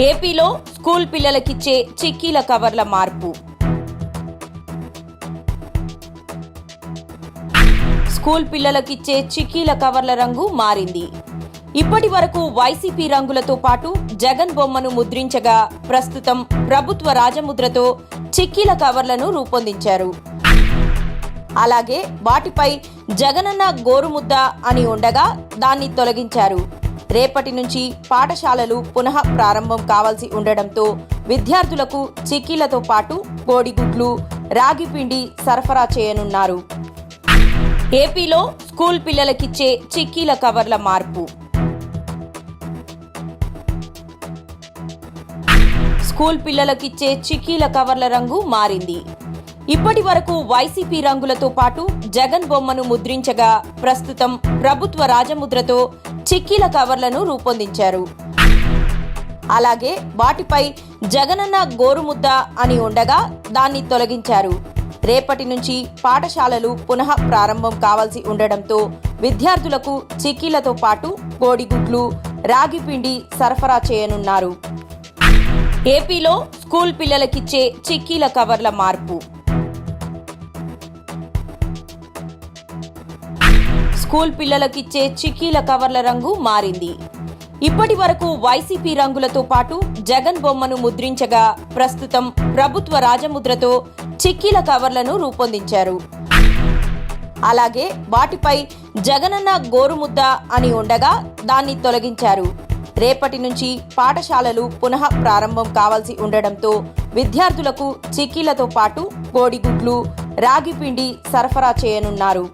ఏపీలో స్కూల్ పిల్లలకిచ్చే చిక్కీల కవర్ల మార్పు. స్కూల్ పిల్లలకిచ్చే చిక్కీల కవర్ల రంగు మారింది. ఇప్పటి వరకు వైసీపీ రంగులతో పాటు జగన్ బొమ్మను ముద్రించగా ప్రస్తుతం ప్రభుత్వ రాజముద్రతో చిక్కీల కవర్లను రూపొందించారు. అలాగే వాటిపై జగనన్న గోరుముద్ద అని ఉండగా దాన్ని తొలగించారు. రేపటి నుంచి పాఠశాలలు పునః ప్రారంభం కావాల్సి ఉండడంతో విద్యార్థులకు చిక్కీలతో పాటు కోడిగుడ్లు రాగి పిండి సరఫరా చేయనున్నారు. ఏపీలో స్కూల్ పిల్లలకిచ్చే చిక్కీల కవర్ల మార్పు. స్కూల్ పిల్లలకిచ్చే చిక్కీల కవర్ల రంగు మారింది. ఇప్పటి వరకు వైసీపీ రంగులతో పాటు జగన్ బొమ్మను ముద్రించగా ప్రస్తుతం ప్రభుత్వ రాజముద్రతో చిక్కీల కవర్లను రూపొందించారు. అలాగే వాటిపై జగనన్న గోరుముద్ద అని ఉండగా దాన్ని తొలగించారు. రేపటి నుంచి పాఠశాలలు పునః ప్రారంభం కావాల్సి ఉండడంతో విద్యార్థులకు చిక్కీలతో పాటు కోడిగుడ్లు రాగిపిండి సరఫరా చేయనున్నారు. ఏపీలో స్కూల్ పిల్లలకిచ్చే చిక్కీల కవర్ల మార్పు స్కూల్ పిల్లలకిచ్చే చిక్కీల కవర్ల రంగు మారింది. ఇప్పటి వరకు వైసీపీ రంగులతో పాటు జగన్ బొమ్మను ముద్రించగా ప్రస్తుతం ప్రభుత్వ రాజముద్రతో చిక్కీల కవర్లను రూపొందించారు. అలాగే వాటిపై జగనన్న గోరుముద్ద అని ఉండగా దాన్ని తొలగించారు. రేపటి నుంచి పాఠశాలలు పునః ప్రారంభం కావాల్సి ఉండడంతో విద్యార్థులకు చిక్కీలతో పాటు కోడిగుడ్లు రాగిపిండి సరఫరా చేయనున్నారు.